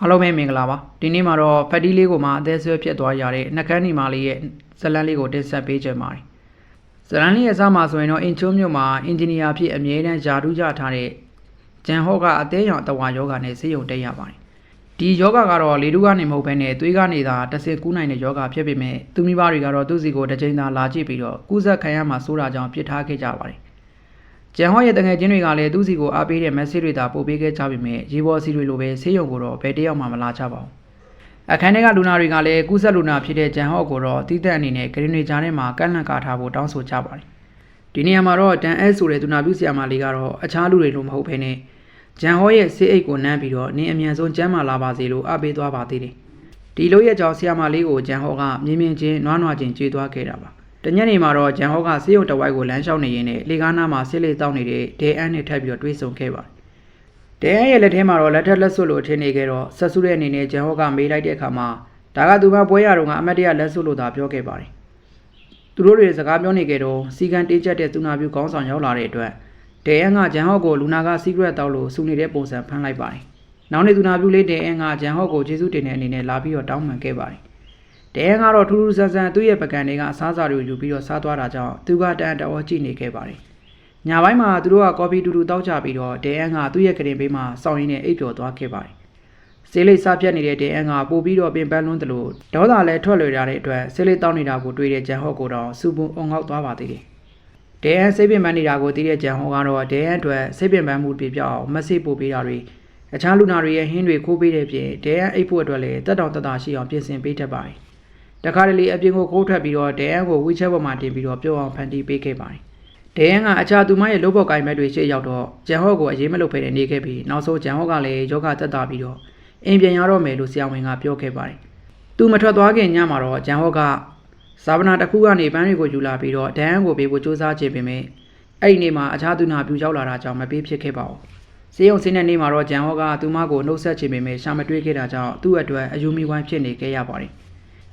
အားလုံးပဲမင်္ဂလာပါဒီနေ့မှာတော့ဖက်တီလေးကိုမှအသေးဆွဲဖြစ်သွားရတဲ့နှကန်းနီမာလေးရဲ့ဇလန်းလေးကိုတင်ဆက်ပေးချင်ပါတယ်ဇလန်းလေးရဲ့အစမှာဆိုရင်တော့အင်ချိုးမြို့မှာအင်ဂျင်နီယာဖြစ်အမြဲတမ်းဂျာဒူးကြထားတဲ့ဂျန်ဟော့ကအသေးရောင်တဝါယောဂနဲ့ဆေးရုံတက်ရပါတယ်ဒီယောဂကတော့လေတုကနေမဟုတ်ဘဲနဲ့သွေးကနေသာတစ်ဆင့်ကူးနိုင်တဲ့ယောဂဖြစ်ပေမဲ့သူမိဘတွေကတော့သူ့စီကိုတစ်ချိန်သာလာကြည့်ပြီးတော့ကူးစက်ခံရမှာစိုးတာကြောင့်ပြစ်ထားခဲ့ကြပါတယ် ကျန်ဟော့ရဲ့တငယ်ချင်းတွေကလည်းသူ့စီကိုအားပေးတဲ့ message တွေသာပို့ပေးခဲ့ကြပေမဲ့ရေပေါ်စီတွေလိုပဲဆေးရုံကိုတော့ဘယ်တယောက်မှမလာကြပါဘူးအခန်းထဲကလူနာတွေကလည်းကူးစက်လူနာဖြစ်တဲ့ကျန်ဟော့ကိုတော့တီးတက်အနေနဲ့ဂရင်းတွေကြားထဲမှာကန့်လန့်ကာထားဖို့တောင်းဆိုကြပါတယ်ဒီနေရာမှာတော့တန်အဲဆိုတဲ့သူနာပြုဆရာမလေးကတော့အခြားလူတွေလိုမဟုတ်ဘဲနဲ့ဂျန်ဟော့ရဲ့ဆေးအိတ်ကိုနမ်းပြီးတော့နင်းအမြန်ဆုံးကျမ်းမာလာပါစေလို့အားပေးသွားပါသေးတယ်ဒီလိုရဲ့ကြောင့်ဆရာမလေးကိုဂျန်ဟော့ကမြင်းမြင်းချင်းနွားနွားချင်းကြွေးသွားခဲ့တာပါ တညနေမှာတော့ဂျန်ဟော့ကဆေးရုံတစ်ဝိုက်ကိုလမ်းလျှောက်နေရင်းနဲ့လေကားနားမှာဆေးလေးတောက်နေတဲ့ဒဲအန်နဲ့ထပ်ပြီးတော့တွေးဆုံခဲ့ပါတယ်ဒဲအန်ရဲ့လက်ထဲမှာတော့လက်ထက်လက်စွပ်လို့ထင်နေခဲ့တော့ဆက်စုတဲ့အနေနဲ့ဂျန်ဟော့ကမေးလိုက်တဲ့အခါမှာဒါကသူမပွဲရတော့ကအမတ်တရလက်စွပ်လို့သာပြောခဲ့ပါတယ်သူတို့တွေစကားပြောနေကြတော့စီကန်တေးချက်တဲ့သူနာပြုခေါင်းဆောင်ရောက်လာတဲ့အတွက်ဒဲအန်ကဂျန်ဟော့ကိုလူနာကစီးကရက်တောက်လို့စူနေတဲ့ပုံစံဖမ်းလိုက်ပါတယ်နောက်နေသူနာပြုလေးဒဲအန်ကဂျန်ဟော့ကိုကျေးဇူးတင်တဲ့အနေနဲ့လာပြီးတော့တောင်းပန်ခဲ့ပါတယ် ဒဲအန်ကတော့ထူးထူးဆန်းဆန်းသူ့ရဲ့ပကံတွေကအစားအစာတွေကိုယူပြီးတော့စားသွားတာကြောင့်သူကတန်တော်ကြည့်နေခဲ့ပါတယ်ညပိုင်းမှာသူတို့ကကော်ဖီတူတူတောက်ကြပြီးတော့ဒဲအန်ကသူ့ရဲ့ကရင်ဘေးမှာစောင်းရင်းနဲ့အိပ်ပျော်သွားခဲ့ပါတယ်ဆေးလိပ်စားပြတ်နေတဲ့ဒဲအန်ကပို့ပြီးတော့ပင်ပန်းလွန်းတယ်လို့ဒေါသလည်းထွက်လွယ်ရတဲ့အတွက်ဆေးလိပ်တောက်နေတာကိုတွေ့တဲ့ဂျန်ဟော့ကိုတော့စူပွန်အောင်ငေါက်သွားပါသေးတယ်ဒဲအန်စိတ်ပင်ပန်းနေတာကိုသိတဲ့ဂျန်ဟောကတော့ဒဲအန်အတွက်စိတ်ပင်ပန်းမှုပြပြောက်အောင်မဆိတ်ပို့ပေးတာတွေအခြားလူနာတွေရဲ့ဟင်းတွေခိုးပေးတဲ့ပြင်ဒဲအန်အိတ်ဖို့အတွက်လည်းတက်တောင်တက်တာရှိအောင်ပြင်ဆင်ပေးတတ်ပါတယ် တခါတလေအပြင်ကိုခိုးထွက်ပြီးတော့ဒဲအန်ကိုဝီချက်ပေါ်မှာတင်ပြီးတော့ပြောအောင်ဖန်တီးပေးခဲ့ပါတယ်ဒဲအန်ကအခြားသူမရဲ့လုပ်ဖို့ကိုင်မဲ့တွေရှေ့ရောက်တော့ဂျန်ဟော့ကိုအရေးမလုပ်ဖဲနေခဲ့ပြီးနောက်ဆုံးဂျန်ဟော့ကလည်းယောဂတက်တာပြီးတော့အင်ပြန်ရတော့မယ်လို့ဆရာဝန်ကပြောခဲ့ပါတယ်သူမထွက်သွားခင်ညမှာတော့ဂျန်ဟော့ကဇာဗနာတစ်ခုကနေပန်းတွေကိုယူလာပြီးတော့ဒဲအန်ကိုပေးဖို့စူးစမ်းခြင်းပင်မဲ့အဲ့ဒီနေ့မှာအခြားသူနာပြူရောက်လာတာကြောင့်မပေးဖြစ်ခဲ့ပါဘူး။စေယုံစင်းတဲ့နေ့မှာတော့ဂျန်ဟော့ကသူမကိုနှုတ်ဆက်ခြင်းပင်မဲ့ရှာမတွေးခဲ့တာကြောင့်သူ့အတွက်အယူမီဝိုင်းဖြစ်နေခဲ့ရပါတယ်။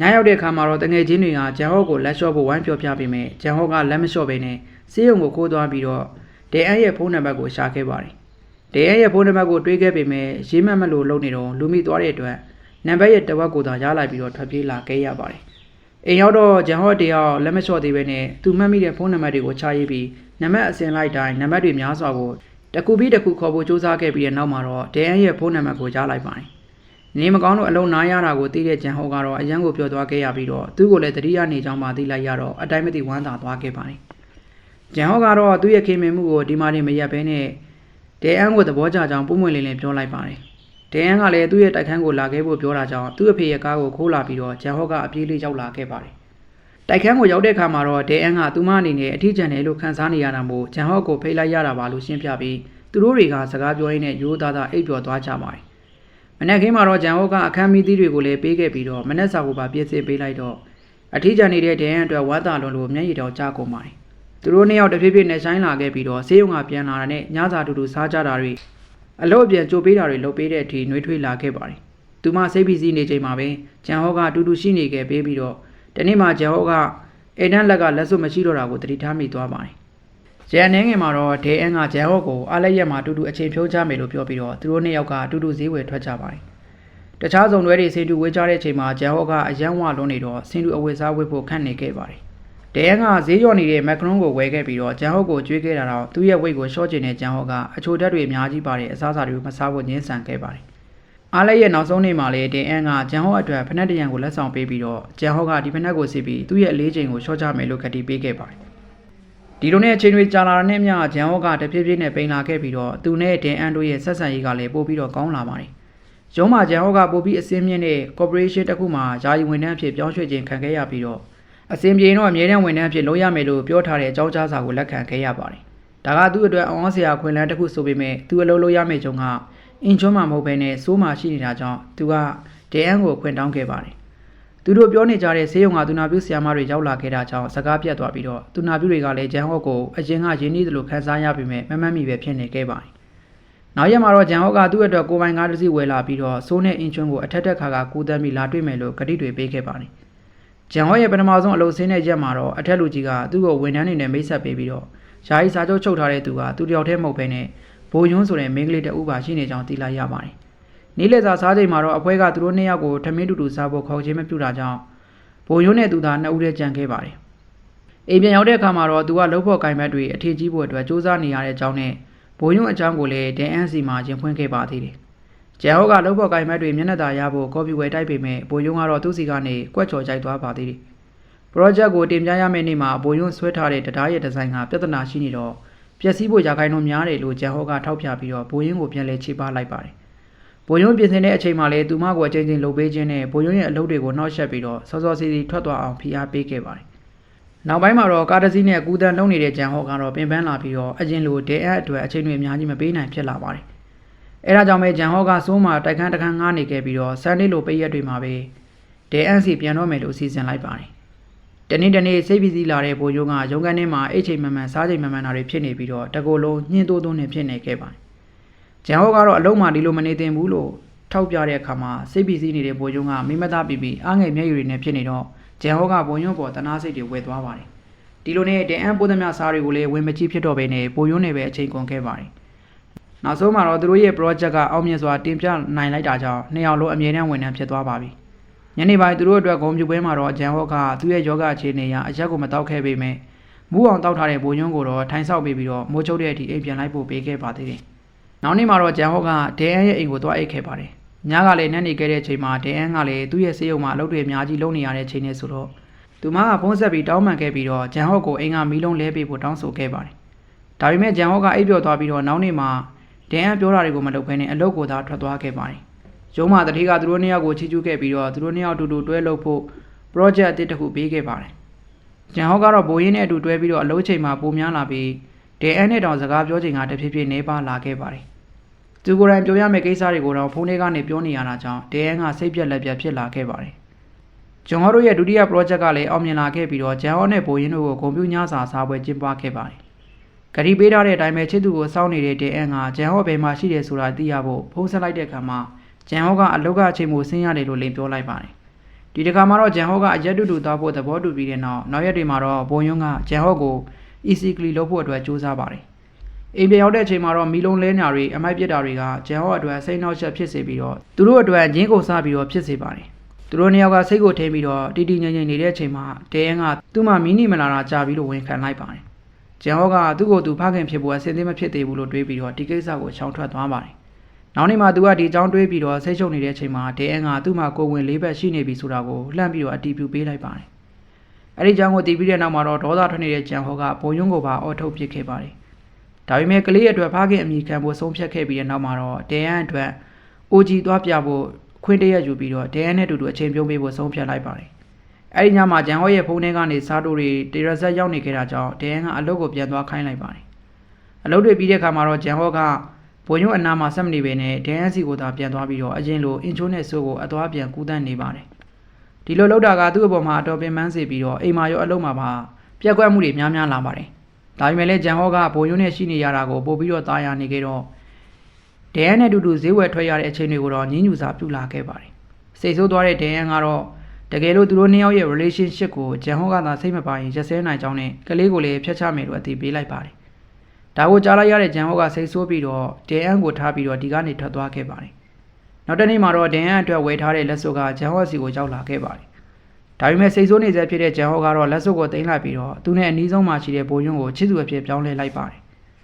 ညရောက်တဲ့အခါမှာတော့တငယ်ချင်းတွေကဂျန်ဟော့ကိုလက်လျှော့ဖို့ဝိုင်းပြောပြပေးမယ်။ဂျန်ဟော့ကလက်မလျှော့ဘဲနဲ့စေယုံကိုခိုးသွားပြီးတော့ဒဲအန်ရဲ့ဖုန်းနံပါတ်ကိုရှာခဲ့ပါတယ်။ဒဲအန်ရဲ့ဖုန်းနံပါတ်ကိုတွေးခဲ့ပေမဲ့ရေးမှတ်မလို့လုပ်နေတော့လူမိသွားတဲ့အတွက်နံပါတ်ရဲ့တဝက်ကိုသာရလိုက်ပြီးတော့ထွက်ပြေးလာခဲ့ရပါတယ်။အိမ်ရောက်တော့ဂျန်ဟော့တယောက်လက်မလျှော့သေးပဲနဲ့သူမှတ်မိတဲ့ဖုန်းနံပါတ်တွေကိုချရေးပြီးနံပါတ်အစင်လိုက်တိုင်းနံပါတ်တွေများစွာကိုတကူပြီးတကူခေါ်ဖို့စူးစမ်းခဲ့ပြီးတဲ့နောက်မှာတော့ဒဲအန်ရဲ့ဖုန်းနံပါတ်ကိုကြားလိုက်ပါတယ်။ နေမကောင်းတော့အလုံးနားရတာကိုသိတဲ့ဂျန်ဟော့ကတော့အရန်ကိုပြောသွားခဲ့ရပြီးတော့သူ့ကိုလည်းတတိယနေကြောင်းမှသိလိုက်ရတော့အတိုင်းမသိဝမ်းသာသွားခဲ့ပါတယ်။ဂျန်ဟော့ကတော့သူ့ရဲ့ခင်မင်မှုကိုဒီမှာနေမရက်ဘဲနဲ့ဒဲအန်ကိုသဘောကျကြောင်းပုံမှန်လေးလေးပြောလိုက်ပါတယ်။ဒဲအန်ကလည်းသူ့ရဲ့တိုက်ခန်းကိုလာခဲ့ဖို့ပြောတာကြောင့်သူ့အဖေရဲ့ကားကိုခိုးလာပြီးတော့ဂျန်ဟော့ကအပြေးလေးရောက်လာခဲ့ပါတယ်။တိုက်ခန်းကိုရောက်တဲ့အခါမှာတော့ဒဲအန်ကသူမအနေနဲ့အထီးကျန်တယ်လို့ခံစားနေရတာမို့ဂျန်ဟော့ကိုဖိတ်လိုက်ရတာပါလို့ရှင်းပြပြီးသူတို့တွေကစကားပြောရင်းနဲ့ရိုးသားသားအိပ်ပျော်သွားကြပါတယ်။ မနက်ခင်းမှာတော့ဂျန်ဟော့ကအခန်းမီးသီးတွေကိုလည်းပေးခဲ့ပြီးတော့မနက်စာကိုပါပြည့်စည်ပေးလိုက်တော့အထီးကျန်နေတဲ့ဒဲအန်အတွက်ဝမ်းသာလွန်လို့မျက်ရည်တောင်ကျကုန်ပါတယ်။သူတို့နှစ်ယောက်တဖြည်းဖြည်းနဲ့ဆိုင်လာခဲ့ပြီးတော့ဆေးရုံကပြန်လာတာနဲ့ညစာတူတူစားကြတာတွေအလို့အပြန်ကြိုပေးတာတွေလုပ်ပေးတဲ့အထိနှွေးထွေးလာခဲ့ပါတယ်။သူမစိတ်ပီစီနေချိန်မှာပဲဂျန်ဟော့ကတူတူရှိနေခဲ့ပေးပြီးတော့တနေ့မှဂျန်ဟော့ကအိမ်တန်းလက်ကလက်စွပ်မရှိတော့တာကိုတတိထားမိသွားပါတယ်။ ဂျန်နေငယ်မှာတော့ဒဲအန်ကဂျန်ဟော့ကိုအားလက်ရက်မှာတူတူအချိန်ဖြုံးချမယ်လို့ပြောပြီးတော့သူတို့နှစ်ယောက်ကတူတူဈေးဝယ်ထွက်ကြပါတယ်။တခြားစုံတွဲတွေစင်တူဝေးကြတဲ့အချိန်မှာဂျန်ဟော့ကအယံဝလွန်နေတော့စင်တူအဝယ်စားဝယ်ဖို့ခန့်နေခဲ့ပါတယ်။ဒဲအန်ကဈေးကျော်နေတဲ့မက်ခရွန်ကိုဝယ်ခဲ့ပြီးတော့ဂျန်ဟော့ကိုကျွေးခဲ့တာတော့သူ့ရဲ့ဝိတ်ကိုရှော့ကျင်တဲ့ဂျန်ဟော့ကအချိုတက်တွေအများကြီးပါတဲ့အစားအစာတွေကိုမစားဖို့ညှင်းဆန်ခဲ့ပါတယ်။အားလည်းရဲ့နောက်ဆုံးနေ့မှာလေဒဲအန်ကဂျန်ဟော့အတွက်ဖနက်တရံကိုလက်ဆောင်ပေးပြီးတော့ဂျန်ဟော့ကဒီဖနက်ကိုစီပြီးသူ့ရဲ့အလေးချိန်ကိုရှော့ချမယ်လို့ကတိပေးခဲ့ပါတယ်။ ဒီလိုနဲ့အချိန်တွေကြာလာတဲ့နေ့မြဂျန်ဟော့ကတဖြည်းဖြည်းနဲ့ပိန်လာခဲ့ပြီးတော့သူနဲ့ဒဲအန်တို့ရဲ့ဆက်ဆံရေးကလည်းပိုပြီးတော့ကောင်းလာပါတယ်။ရုံးမှာဂျန်ဟော့ကပိုပြီးအစင်းမြင့်တဲ့ corporation တစ်ခုမှာယာယီဝန်ထမ်းအဖြစ်ပြောင်းရွှေ့ခြင်းခံခဲ့ရပြီးတော့အစင်ပြေတော့အမြဲတမ်းဝန်ထမ်းအဖြစ်လုပ်ရမယ်လို့ပြောထားတဲ့အကြောင်းကြားစာကိုလက်ခံခဲ့ရပါတယ်။ဒါကသူ့အတွက်အောင်အောင်စရာခွင့်လန်းတစ်ခုဆိုပေမဲ့သူအလုပ်လုပ်ရမယ့်ကြုံကအင်ချွန်းမှာမဟုတ်ဘဲနဲ့စိုးမှရှိနေတာကြောင့်သူကဒဲအန်ကိုခွင့်တောင်းခဲ့ပါတယ်။ သူတို့ပြောနေကြတဲ့ဆေးရုံကသူနာပြုဆရာမတွေရောက်လာခဲ့တာကြောင့်စကားပြတ်သွားပြီးတော့သူနာပြုတွေကလည်းဂျန်ဟော့ကိုအရင်ကရင်းနှီးသလိုခန်းစားရပေမဲ့မမှတ်မိပဲဖြစ်နေခဲ့ပါတယ်။နောက်ရက်မှာတော့ဂျန်ဟော့ကသူ့အတွက်ကိုပိုင်ကားတစ်စီးဝယ်လာပြီးတော့စိုးနဲ့အင်ချွန်းကိုအထက်တက်ခါကကူးသက်ပြီးလာတွေ့မယ်လို့ကတိတွေပေးခဲ့ပါတယ်။ဂျန်ဟော့ရဲ့ပထမဆုံးအလုပ်ဆင်းတဲ့ရက်မှာတော့အထက်လူကြီးကသူ့ကိုဝန်ထမ်းနေနဲ့မိတ်ဆက်ပေးပြီးတော့ယာယီစာချုပ်ချုပ်ထားတဲ့သူကသူတယောက်တည်းမဟုတ်ဘဲနဲ့ဘိုးယွန်းဆိုတဲ့မိန်းကလေးတအုပ်ပါရှိနေကြောင်းသိလိုက်ရပါတယ်။ နေ့လည်စာစားချိန်မှာတော့အဖွဲကသူတို့နှစ်ယောက်ကိုထမင်းတူတူစားဖို့ခေါ်ခြင်းမပြုတာကြောင့်ဘိုလ်ရုံးနဲ့သူသာနှစ်ဦးတည်းကြံခဲ့ပါတယ်။အိမ်ပြန်ရောက်တဲ့အခါမှာတော့သူကလှုပ်ဖို့ကင်ဘက်တွေအထည်ကြီးဖို့အတွက်စူးစမ်းနေရတဲ့အကြောင်းနဲ့ဘိုလ်ရုံးအကြောင်းကိုလည်းဒန်အန်စီမှာရင်ဖွင့်ခဲ့ပါသေးတယ်။ကျန်ဟော့ကလှုပ်ဖို့ကင်ဘက်တွေမျက်နှာသာရဖို့ကော်ပီဝယ်တိုက်ပေမဲ့ဘိုလ်ရုံးကတော့သူ့စီကနေကွက်ချော်ကြိုက်သွားပါသေးတယ်။ project ကိုတင်ပြရမယ့်နေ့မှာဘိုလ်ရုံးဆွဲထားတဲ့တရားရဲ့ဒီဇိုင်းကပြဿနာရှိနေတော့ပျက်စီးဖို့ရာခိုင်နှုန်းများတယ်လို့ကျန်ဟော့ကထောက်ပြပြီးတော့ဘိုလ်ရုံးကိုပြန်လဲချိပါလိုက်ပါတယ်။ ဘိုယွန်းပြင်ဆင်တဲ့အချိန်မှာလေသူမကိုအချိန်ချင်းလှုပ်ပေးခြင်းနဲ့ဘိုယွန်းရဲ့အလုပ်တွေကိုနှောက်ယှက်ပြီးတော့စောစောစီစီထွက်သွားအောင်ဖိအားပေးခဲ့ပါတယ်။နောက်ပိုင်းမှာတော့ကားတစ်စီးနဲ့ကူတန်လုံနေတဲ့ဂျန်ဟော့ကတော့ပင်ပန်းလာပြီးတော့အရင်လိုဒဲအပ်အတွက်အချိန်တွေအများကြီးမပေးနိုင်ဖြစ်လာပါတယ်။အဲဒါကြောင့်ပဲဂျန်ဟော့ကစိုးမှာတိုက်ခန်းတခန်းငားနေခဲ့ပြီးတော့ဆန်နေ့လိုပိတ်ရက်တွေမှာပဲဒဲအပ်စီပြန်တော့မယ်လို့စီစဉ်လိုက်ပါတယ်။တနေ့တနေ့စိတ်ပီစီလာတဲ့ဘိုယွန်းကရုံကန်ထဲမှာအိတ်ချိန်မှန်မှန်စားချိန်မှန်မှန်တာတွေဖြစ်နေပြီးတော့တကိုယ်လုံးညှင်းတိုးတိုးနဲ့ဖြစ်နေခဲ့ပါတယ်။ ဂျန်ဟောကတော့အလုံးမဒီလိုမနေသင့်ဘူးလို့ထောက်ပြတဲ့အခါမှာစိတ်ပီစီးနေတဲ့ဘိုးယုံကမိမသားပီပီအားငယ်မျက်ရည်တွေနဲ့ဖြစ်နေတော့ဂျန်ဟောကဘိုးယုံပေါ်တနာစိတ်တွေဝယ်သွားပါတယ်ဒီလိုနဲ့တန်အန်ပိုးသမျှစားတွေကိုလည်းဝင်မကြည့်ဖြစ်တော့ဘဲနဲ့ဘိုးယုံနဲ့ပဲအချိန်ကုန်ခဲ့ပါတယ်နောက်ဆုံးမှာတော့သူတို့ရဲ့ project ကအောင်မြင်စွာတင်ပြနိုင်လိုက်တာကြောင့်နှစ်ယောက်လုံးအမြဲတမ်းဝန်ထမ်းဖြစ်သွားပါပြီညနေပိုင်းသူတို့အတွက်ဂုံပြူပွဲမှာတော့ဂျန်ဟောကသူ့ရဲ့ယောဂအခြေအနေအရအရက်ကိုမတောက်ခဲ့ပေမဲ့မူးအောင်တောက်ထားတဲ့ဘိုးယုံကိုတော့ထိုင်ဆောက်ပေးပြီးတော့မိုးချုပ်တဲ့အထိအိမ်ပြန်လိုက်ဖို့ပေးခဲ့ပါသေးတယ် နောက်နေ့မှာတော့ဂျန်ဟော့ကဒဲအန်ရဲ့အိမ်ကိုသွားအိတ်ခဲ့ပါတယ်။ညကလည်းနက်နေခဲ့တဲ့အချိန်မှာဒဲအန်ကလည်းသူ့ရဲ့ဆေးရုံမှာအလုပ်တွေအများကြီးလုပ်နေရတဲ့အချိန်နဲ့ဆိုတော့သူမကဖုန်းဆက်ပြီးတောင်းပန်ခဲ့ပြီးတော့ဂျန်ဟော့ကိုအိမ်ကမီးလုံးလဲပေးဖို့တောင်းဆိုခဲ့ပါတယ်။ဒါပေမဲ့ဂျန်ဟော့ကအိပ်ပျော်သွားပြီးတော့နောက်နေ့မှာဒဲအန်ပြောတာတွေကိုမလုပ်ဘဲနဲ့အလုပ်ကိုသာထွက်သွားခဲ့ပါတယ်။ရုံးမှာတတိကသူတို့နှစ်ယောက်ကိုချီးကျူးခဲ့ပြီးတော့သူတို့နှစ်ယောက်အတူတူတွဲလုပ်ဖို့ project အသစ်တစ်ခုပေးခဲ့ပါတယ်။ဂျန်ဟော့ကတော့ဘိုးရင်းနဲ့အတူတွဲပြီးတော့အလုပ်ချိန်မှာပိုများလာပြီးဒဲအန်နဲ့တောင်စကားပြောချိန်ကတဖြည်းဖြည်းနေပါလာခဲ့ပါတယ်။ သူကိုယ်တိုင်ပြောရမယ့်ကိစ္စတွေကိုတော့ဖုန်းထဲကနေပြောနေရတာကြောင့်ဒဲအန်ကစိတ်ပြက်လက်ပြက်ဖြစ်လာခဲ့ပါတယ်။ဂျွန်ဟောတို့ရဲ့ဒုတိယ project ကလည်းအောင်မြင်လာခဲ့ပြီးတော့ဂျန်ဟောနဲ့ဘိုရင်တို့ကိုဂုဏ်ပြုညစာစားပွဲကျင်းပခဲ့ပါတယ်။ဂရီပေးထားတဲ့အတိုင်းပဲချစ်သူကိုစောင့်နေတဲ့ဒဲအန်ကဂျန်ဟောဘယ်မှာရှိတယ်ဆိုတာသိရဖို့ဖုန်းဆက်လိုက်တဲ့အခါမှာဂျန်ဟောကအလုတ်ကအချိန်မို့ဆင်းရတယ်လို့လိန်ပြောလိုက်ပါတယ်။ဒီတစ်ခါမှာတော့ဂျန်ဟောကအရက်တူတူသွားဖို့သဘောတူပြီးတဲ့နောက်နောက်ရက်တွေမှာတော့ဘိုယွန်းကဂျန်ဟောကို easily လုပ်ဖို့အတွက်ကြိုးစားပါတယ်။ အိမ်ပြန်ရောက်တဲ့အချိန်မှာတော့မီလုံးလဲညာတွေအမိုက်ပြစ်တာတွေကဂျန်ဟော့အတွက်စိတ်နှောက်ယှက်ဖြစ်စေပြီးတော့သူတို့အတွက်ရင်းကုန်စားပြီးတော့ဖြစ်စေပါတယ်။သူတို့နှစ်ယောက်ကစိတ်ကိုထိန်းပြီးတော့တီတီငိမ့်ငိမ့်နေတဲ့အချိန်မှာတဲယန်ကသူ့မှာမီနီမလာတာကြာပြီးလို့ဝန်ခံလိုက်ပါတယ်။ဂျန်ဟော့ကသူ့ကိုသူဖခင်ဖြစ်ဖို့အဆင်သင့်မဖြစ်သေးဘူးလို့တွေးပြီးတော့ဒီကိစ္စကိုရှောင်ထွက်သွားပါတယ်။နောက်နေ့မှာသူကဒီအကြောင်းတွေးပြီးတော့ဆိတ်ရှုပ်နေတဲ့အချိန်မှာတဲယန်ကသူ့မှာကိုယ်ဝင်လေးဘက်ရှိနေပြီဆိုတာကိုလှမ်းပြီးတော့အတီးပြူပေးလိုက်ပါတယ်။အဲဒီကြောင့်ကိုတည်ပြီးတဲ့နောက်မှာတော့ဒေါသထွက်နေတဲ့ဂျန်ဟော့ကဘုံယုံကိုပါအော်ထုတ်ပစ်ခဲ့ပါတယ်။ ဒါပေမဲ့ကလေးအတွက်ဖခင်အမိခံဖို့ဆုံးဖြတ်ခဲ့ပြီးတဲ့နောက်မှာတော့ဒဲယန်အတွက်အိုဂျီသွားပြဖို့ခွင့်တရက်ယူပြီးတော့ဒဲယန်နဲ့အတူတူအချိန်ပြုံးပေးဖို့ဆုံးဖြတ်လိုက်ပါတယ်။အဲဒီညမှာဂျန်ဟော့ရဲ့ဖုန်းထဲကနေစားတိုတွေတေရဆက်ရောက်နေခဲ့တာကြောင့်ဒဲယန်ကအလုပ်ကိုပြန်သွားခိုင်းလိုက်ပါတယ်။အလုပ်တွေပြီးတဲ့အခါမှာတော့ဂျန်ဟော့ကဘုံညွန့်အနာမှာဆက်မနေပဲနဲ့ဒဲယန်စီကိုသာပြန်သွားပြီးတော့အရင်လိုအင်ချိုးနဲ့ဆိုးကိုအသွားပြန်ကူးတန်းနေပါတယ်။ဒီလိုလုပ်တာကသူ့အပေါ်မှာအတော်ပင်ပန်းစေပြီးတော့အိမ်မာရောအလုပ်မှာပါပြက်ကွက်မှုတွေများများလာပါတယ်။ ဒါပေမဲ့လည်းဂျန်ဟော့ကဘိုယွန်းနဲ့ရှိနေရတာကိုပို့ပြီးတော့တာယာနေခဲ့တော့ဒဲယန်နဲ့အတူတူဈေးဝယ်ထွက်ရတဲ့အချိန်တွေကိုတော့ညင်းညူစာပြုလာခဲ့ပါတယ်။စိတ်ဆိုးသွားတဲ့ဒဲယန်ကတော့တကယ်လို့သူတို့နှစ်ယောက်ရဲ့ relationship ကိုဂျန်ဟော့ကသာစိတ်မပါရင်ရက်စဲနိုင်ကြောင်းနဲ့ကလေးကိုလည်းဖျက်ချမယ်လို့အသိပေးလိုက်ပါတယ်။ဒါကိုကြားလိုက်ရတဲ့ဂျန်ဟော့ကစိတ်ဆိုးပြီးတော့ဒဲယန်ကိုထားပြီးတော့ဒီကနေထွက်သွားခဲ့ပါတယ်။နောက်တစ်နေ့မှာတော့ဒဲယန်အတွက်ဝယ်ထားတဲ့လက်စွပ်ကဂျန်ဟော့စီကိုရောက်လာခဲ့ပါတယ်။ ဒါပေမဲ့စိတ်ဆိုးနေစေဖြစ်တဲ့ဂျန်ဟော့ကတော့လက်စွပ်ကိုတင်လိုက်ပြီးတော့သူနဲ့အနီးဆုံးမှာရှိတဲ့ဘိုယွန်းကိုချစ်သူအဖြစ်ပြောင်းလဲလိုက်ပါတယ်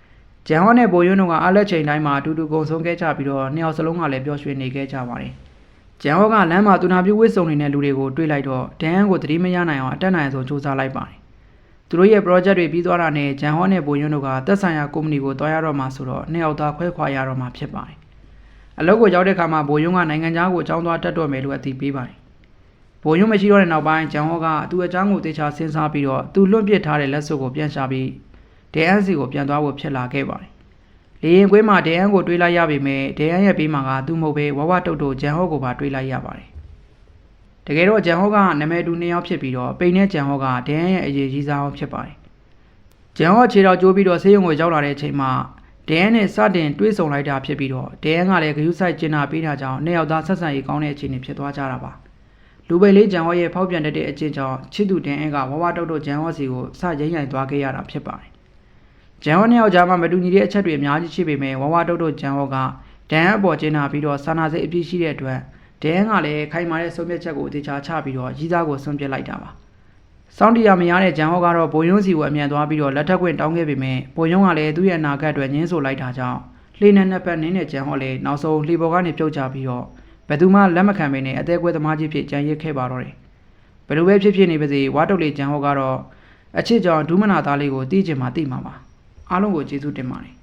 ။ဂျန်ဟော့နဲ့ဘိုယွန်းတို့ကအားလက်ချိန်တိုင်းမှာအတူတူကုံဆုံးခဲ့ကြပြီးတော့နှစ်ယောက်စလုံးကလည်းပျော်ရွှင်နေခဲ့ကြပါတယ်။ဂျန်ဟော့ကလမ်းမှာတူနာပြူဝစ်စုံနေတဲ့လူတွေကိုတွေ့လိုက်တော့ဒန်ဟန်ကိုသတိမရနိုင်အောင်အတက်နိုင်ဆုံးစူးစမ်းလိုက်ပါတယ်။သူတို့ရဲ့ project တွေပြီးသွားတာနဲ့ဂျန်ဟော့နဲ့ဘိုယွန်းတို့ကသက်ဆိုင်ရာကုမ္ပဏီကိုတွားရတော့မှဆိုတော့နှစ်ယောက်သားခွဲခွာရတော့မှဖြစ်ပါတယ်။အလုပ်ကိုရောက်တဲ့အခါမှာဘိုယွန်းကနိုင်ငံခြားကိုအကြောင်းသွားတက်တော့မယ်လို့အသိပေးပါတယ်။ ဘိုယွန်းမရှိတော့တဲ့နောက်ပိုင်းဂျန်ဟော့ကသူ့အကြောင်းကိုတေချာစဉ်းစားပြီးတော့သူလွန့်ပစ်ထားတဲ့လက်စွပ်ကိုပြန်ရှာပြီးဒဲအန်စီကိုပြန်သွားဖို့ဖြစ်လာခဲ့ပါတယ်။လေရင်ကွင်းမှာဒဲအန်ကိုတွေးလိုက်ရပေမဲ့ဒဲအန်ရဲ့ဘေးမှာကသူ့မဟုတ်ပဲဝဝတုတ်တုတ်ဂျန်ဟော့ကိုပါတွေးလိုက်ရပါတယ်။တကယ်တော့ဂျန်ဟော့ကနာမည်တူနှစ်ယောက်ဖြစ်ပြီးတော့ပိန်နဲ့ဂျန်ဟော့ကဒဲအန်ရဲ့အရေးကြီးစားအောင်ဖြစ်ပါတယ်။ဂျန်ဟော့ခြေတော်ကျိုးပြီးတော့ဆေးရုံကိုရောက်လာတဲ့အချိန်မှာဒဲအန်နဲ့စတင်တွေးဆုံလိုက်တာဖြစ်ပြီးတော့ဒဲအန်ကလည်းဂယုဆိုင်ကျင်နာပေးတာကြောင့်နှစ်ယောက်သားဆက်ဆံရေးကောင်းတဲ့အခြေအနေဖြစ်သွားကြတာပါ။ လူပိတ်လေးဂျန်ဟော့ရဲ့ဖောက်ပြန်တတ်တဲ့အကျင့်ကြောင့်ချစ်သူတင်အဲကဝဝတုတ်တုတ်ဂျန်ဟော့စီကိုစရိမ့်ရိုင်သွားခဲ့ရတာဖြစ်ပါတယ်။ဂျန်ဟော့နှစ်ယောက်ကြားမှာမတူညီတဲ့အချက်တွေအများကြီးရှိပေမဲ့ဝဝတုတ်တုတ်ဂျန်ဟော့ကဒန်အပေါ်ကျင်းလာပြီးတော့စာနာစိတ်အပြည့်ရှိတဲ့အတွက်ဒန်ကလည်းခိုင်မာတဲ့ဆုံးဖြတ်ချက်ကိုတေချာချပြီးတော့ရီးသားကိုဆွန့်ပစ်လိုက်တာပါစောင်းတရားမရတဲ့ဂျန်ဟော့ကတော့ဘိုယွန်းစီကိုအမြန်သွားပြီးတော့လက်ထက်ခွင့်တောင်းခဲ့ပေမဲ့ဘိုယွန်းကလည်းသူ့ရဲ့အနာဂတ်အတွက်ညှင်းဆိုလိုက်တာကြောင့်လှေနဲ့နှစ်ပတ်နင်းတဲ့ဂျန်ဟော့လည်းနောက်ဆုံးလှေပေါ်ကနေပြုတ်ကျပြီးတော့ ဘယ်သူမှလက်မခံပေနဲ့အသေးကွဲသမားကြီးဖြစ်ကြံရစ်ခဲ့ပါတော့တယ်ဘယ်လိုပဲဖြစ်ဖြစ်နေပါစေဝါတုတ်လေးဂျန်ဟော့ကတော့အချစ်ကြောင့်ဒူးမနာသားလေးကိုတီးကျင်မှတီးမှာပါအားလုံးကိုကျေးဇူးတင်ပါတယ်